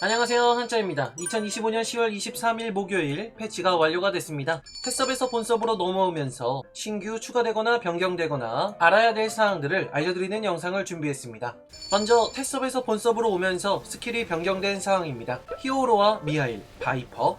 안녕하세요 한짜입니다 2025년 10월 23일 목요일 패치가 완료가 됐습니다 펫섭에서 본섭으로 넘어오면서 신규 추가되거나 변경되거나 알아야 될 사항들을 알려드리는 영상을 준비했습니다 먼저 펫섭에서 본섭으로 오면서 스킬이 변경된 사항입니다 히어로와 미하일, 바이퍼,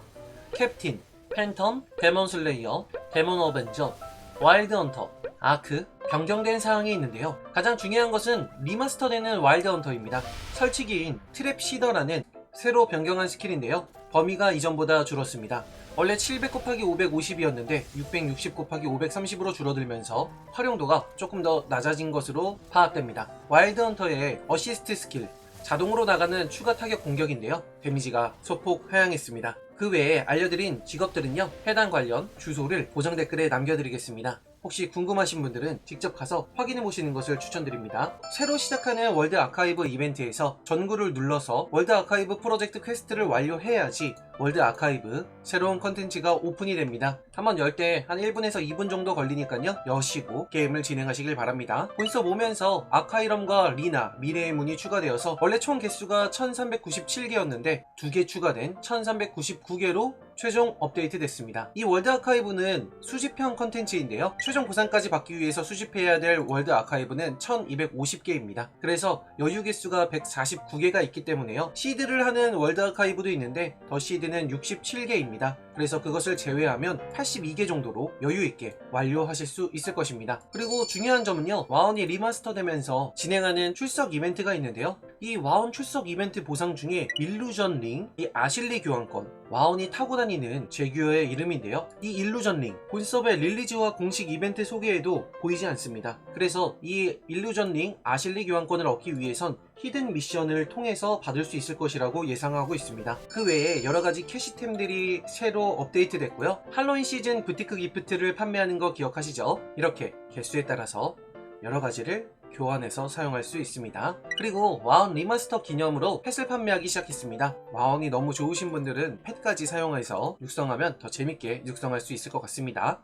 캡틴, 팬텀, 데몬 슬레이어, 데몬 어벤져, 와일드 헌터, 아크, 변경된 사항이 있는데요. 가장 중요한 것은 리마스터되는 와일드 헌터입니다. 설치기인 트랩 시더라는 새로 변경한 스킬인데요. 범위가 이전보다 줄었습니다. 원래 700 곱하기 550이었는데 660 곱하기 530으로 줄어들면서 활용도가 조금 더 낮아진 것으로 파악됩니다. 와일드 헌터의 어시스트 스킬, 자동으로 나가는 추가 타격 공격인데요. 데미지가 소폭 하향했습니다. 그 외에 알려드린 직업들은요. 해당 관련 주소를 고정 댓글에 남겨드리겠습니다. 혹시 궁금하신 분들은 직접 가서 확인해 보시는 것을 추천드립니다. 새로 시작하는 월드 아카이브 이벤트에서 전구를 눌러서 월드 아카이브 프로젝트 퀘스트를 완료해야지 월드 아카이브 새로운 컨텐츠가 오픈이 됩니다. 한번 열 때 한 1분에서 2분 정도 걸리니까요. 여시고 게임을 진행하시길 바랍니다. 본섭 오면서 아카이럼과 리나, 미래의 문이 추가되어서 원래 총 개수가 1397개였는데 두 개 추가된 1399개로 최종 업데이트 됐습니다. 이 월드 아카이브는 수집형 컨텐츠인데요. 최종 보상까지 받기 위해서 수집해야 될 월드 아카이브는 1250개입니다. 그래서 여유 개수가 149개가 있기 때문에요. 시드를 하는 월드 아카이브도 있는데 더 시드는 67개입니다. 그래서 그것을 제외하면 82개 정도로 여유 있게 완료하실 수 있을 것입니다. 그리고 중요한 점은요. 와운이 리마스터 되면서 진행하는 출석 이벤트가 있는데요. 이 와운 출석 이벤트 보상 중에 일루전 링, 이 아실리 교환권, 와운이 타고 다니는 제규어의 이름인데요. 이 일루전 링, 본섭의 릴리즈와 공식 이벤트 소개에도 보이지 않습니다. 그래서 이 일루전 링, 아실리 교환권을 얻기 위해선 히든 미션을 통해서 받을 수 있을 것이라고 예상하고 있습니다. 그 외에 여러 가지 캐시템들이 새로 업데이트 됐고요. 할로윈 시즌 부티크 기프트를 판매하는 거 기억하시죠? 이렇게 개수에 따라서 여러 가지를 교환해서 사용할 수 있습니다. 그리고 와운 리마스터 기념으로 펫을 판매하기 시작했습니다. 와운이 너무 좋으신 분들은 펫까지 사용해서 육성하면 더 재밌게 육성할 수 있을 것 같습니다.